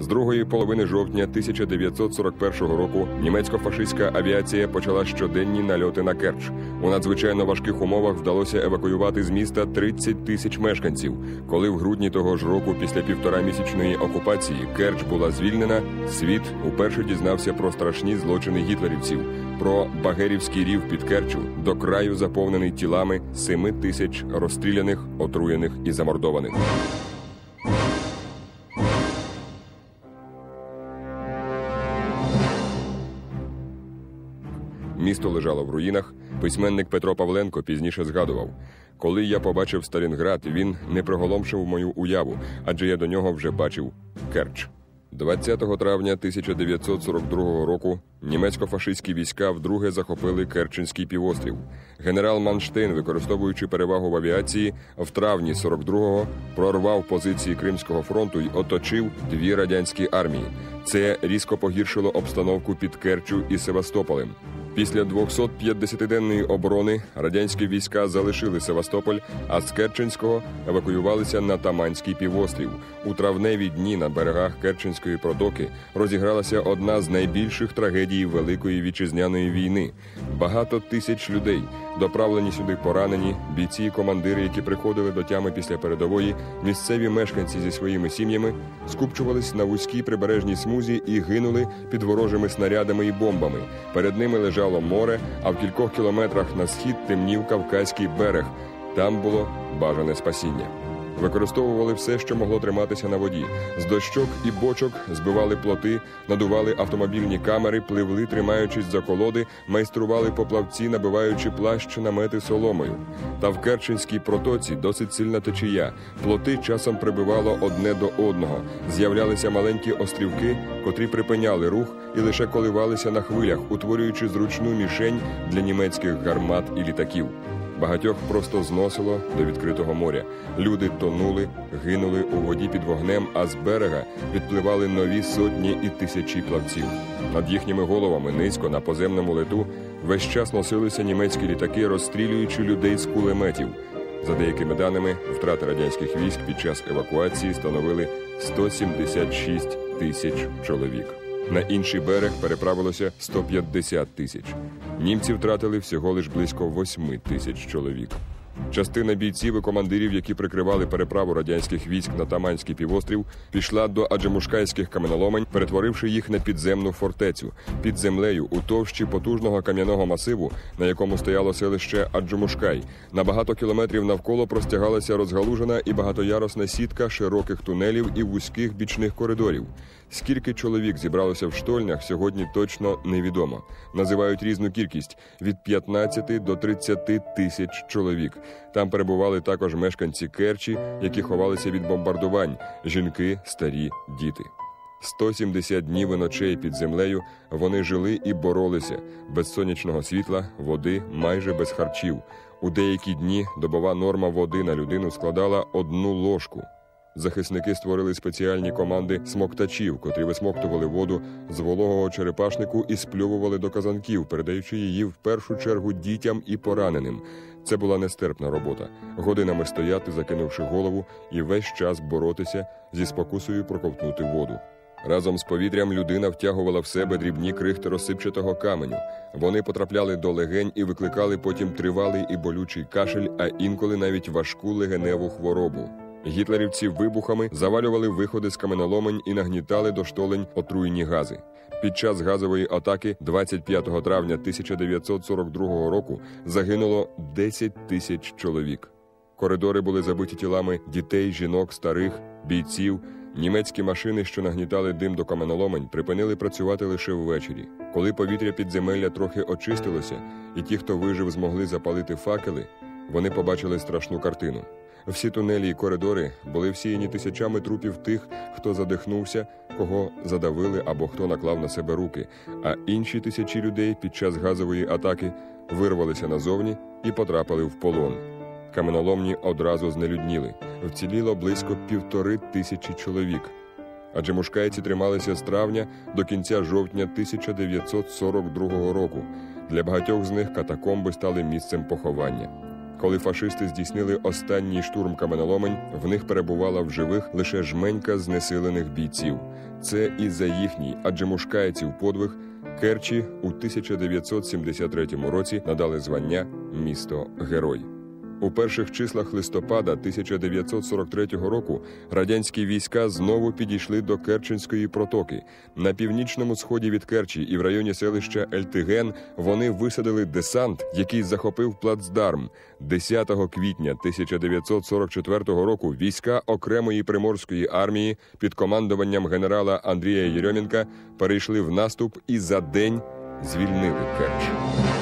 З другої половини жовтня 1941 року німецько-фашистська авіація почала щоденні нальоти на Керч. У надзвичайно важких умовах вдалося евакуювати з міста 30 тисяч мешканців. Коли в грудні того ж року, після півторамісячної окупації, Керч була звільнена, світ уперше дізнався про страшні злочини гітлерівців, про Багерівський рів під Керчу, до краю заповнений тілами 7 тисяч розстріляних, отруєних і замордованих. Місто лежало в руїнах. Письменник Петро Павленко пізніше згадував: коли я побачив Сталінград, він не приголомшив мою уяву, адже я до нього вже бачив Керч. 20 травня 1942 року німецько-фашистські війська вдруге захопили Керченський півострів. Генерал Манштейн, використовуючи перевагу в авіації, в травні 42-го прорвав позиції Кримського фронту й оточив дві радянські армії. Це різко погіршило обстановку під Керчу і Севастополем. Після 250-денної оборони радянські війська залишили Севастополь, а з Керченського евакуювалися на Таманський півострів. У травневі дні на берегах Керченської протоки розігралася одна з найбільших трагедій Великої вітчизняної війни. Багато тисяч людей, доправлені сюди поранені, бійці і командири, які приходили до тями після передової, місцеві мешканці зі своїми сім'ями скупчувались на вузькій прибережній смузі і гинули під ворожими снарядами і бомбами. Перед ними лежало море, а в кількох кілометрах на схід темнів Кавказький берег. Там було бажане спасіння. Використовували все, що могло триматися на воді. З дощок і бочок збивали плоти, надували автомобільні камери, пливли, тримаючись за колоди, майстрували поплавці, набиваючи плащ намети соломою. Та в Керченській протоці досить сильна течія. Плоти часом прибивало одне до одного. З'являлися маленькі острівки, котрі припиняли рух і лише коливалися на хвилях, утворюючи зручну мішень для німецьких гармат і літаків. Багатьох просто зносило до відкритого моря. Люди тонули, гинули у воді під вогнем, а з берега відпливали нові сотні і тисячі плавців. Над їхніми головами низько на поземному лету весь час носилися німецькі літаки, розстрілюючи людей з кулеметів. За деякими даними, втрати радянських військ під час евакуації становили 176 тисяч чоловік. На інший берег переправилося 150 тисяч. Німці втратили всього лиш близько 8 тисяч чоловік. Частина бійців і командирів, які прикривали переправу радянських військ на Таманський півострів, пішла до аджимушкайських каменоломень, перетворивши їх на підземну фортецю під землею у товщі потужного кам'яного масиву, на якому стояло селище Аджимушкай. На багато кілометрів навколо простягалася розгалужена і багатоярусна сітка широких тунелів і вузьких бічних коридорів. Скільки чоловік зібралося в штольнях, сьогодні точно невідомо. Називають різну кількість від 15 до 30 тисяч чоловік. Там перебували також мешканці Керчі, які ховалися від бомбардувань: жінки, старі, діти. 170 днів і ночей під землею вони жили і боролися без сонячного світла, води, майже без харчів. У деякі дні добова норма води на людину складала одну ложку. Захисники створили спеціальні команди смоктачів, котрі висмоктували воду з вологого черепашнику і спльовували до казанків, передаючи її в першу чергу дітям і пораненим. Це була нестерпна робота. Годинами стояти, закинувши голову, і весь час боротися зі спокусою проковтнути воду. Разом з повітрям людина втягувала в себе дрібні крихти розсипчатого каменю. Вони потрапляли до легень і викликали потім тривалий і болючий кашель, а інколи навіть важку легеневу хворобу. Гітлерівці вибухами завалювали виходи з каменоломень і нагнітали до штолень отруйні гази. Під час газової атаки 25 травня 1942 року загинуло 10 тисяч чоловік. Коридори були забиті тілами дітей, жінок, старих, бійців. Німецькі машини, що нагнітали дим до каменоломень, припинили працювати лише ввечері. Коли повітря підземелля трохи очистилося, і ті, хто вижив, змогли запалити факели, вони побачили страшну картину. Всі тунелі і коридори були всіяні тисячами трупів тих, хто задихнувся, кого задавили або хто наклав на себе руки. А інші тисячі людей під час газової атаки вирвалися назовні і потрапили в полон. Каменоломні одразу знелюдніли. Вціліло близько півтори тисячі чоловік. Адже мушкайці трималися з травня до кінця жовтня 1942 року. Для багатьох з них катакомби стали місцем поховання. Коли фашисти здійснили останній штурм каменоломень, в них перебувала в живих лише жменька знесилених бійців. Це і за їхній, адже мушкаєців подвиг Керчі у 1973 році надали звання місто Герой. У перших числах листопада 1943 року радянські війська знову підійшли до Керченської протоки. На північному сході від Керчі і в районі селища Ельтиген вони висадили десант, який захопив плацдарм. 10 квітня 1944 року війська окремої приморської армії під командуванням генерала Андрія Єрьомінка перейшли в наступ і за день звільнили Керч.